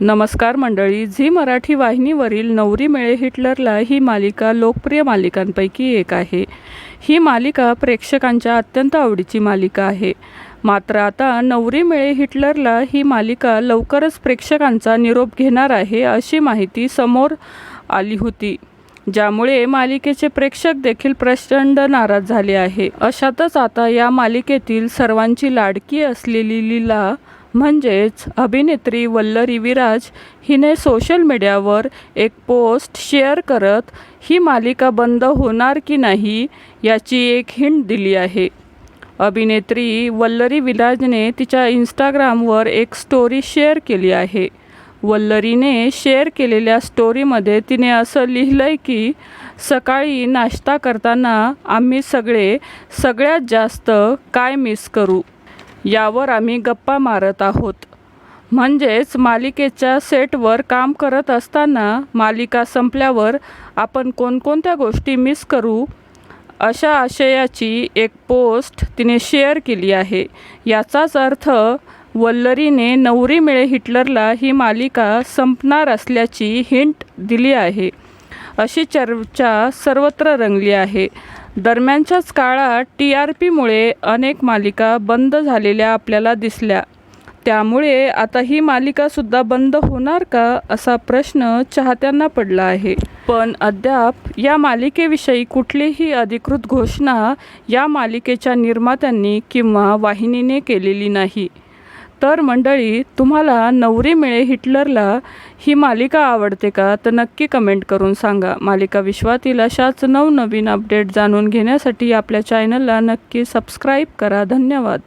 नमस्कार मंडळी झी मराठी वाहिनीवरील नवरी मिळे हिटलरला ही मालिका लोकप्रिय मालिकांपैकी एक आहे. ही मालिका प्रेक्षकांच्या अत्यंत आवडीची मालिका आहे. मात्र आता नवरी मिळे हिटलरला ही मालिका लवकरच प्रेक्षकांचा निरोप घेणार आहे अशी माहिती समोर आली होती. ज्यामुळे मालिकेचे प्रेक्षक देखील प्रचंड नाराज झाले आहे. अशातच आता या मालिकेतील सर्वांची लाडकी असलेली लीला म्हणजेच अभिनेत्री वल्लरी विराज हिने सोशल मीडियावर एक पोस्ट शेअर करत ही मालिका बंद होणार की नाही याची एक हिंट दिली आहे. अभिनेत्री वल्लरी विराजने तिच्या इंस्टाग्रामवर एक स्टोरी शेअर केली आहे. वल्लरीने शेअर केलेल्या स्टोरीमध्ये तिने असं लिहिलं आहे की सकाळी नाश्ता करताना आम्ही सगळे सगळ्यात जास्त काय मिस करू? यावर आम्ही गप्पा मारत आहोत. म्हणजेच मालिकेच्या सेटवर काम करत असताना मालिका संपल्यावर आपण कोणकोणत्या गोष्टी मिस करू? अशा आशयाची एक पोस्ट तिने शेअर केली आहे. याचाच अर्थ वल्लरीने नवरी मिळे हिटलरला ही मालिका संपणार असल्याची हिंट दिली आहे. अशी चर्चा सर्वत्र रंगली आहे. दरम्यानच्याच काळात टी आर पीमुळे अनेक मालिका बंद झालेल्या आपल्याला दिसल्या. त्यामुळे आता ही मालिकासुद्धा बंद होणार का असा प्रश्न चाहत्यांना पडला आहे. पण अद्याप या मालिकेविषयी कुठलीही अधिकृत घोषणा या मालिकेच्या निर्मात्यांनी किंवा वाहिनीने केलेली नाही. तर मंडळी तुम्हाला नवरी मिळे हिटलरला ही मालिका आवडते का? तर नक्की कमेंट करून सांगा. मालिका विश्वातील अशाच नवनवीन अपडेट जाणून घेण्यासाठी आपल्या चॅनलला नक्की सबस्क्राईब करा. धन्यवाद.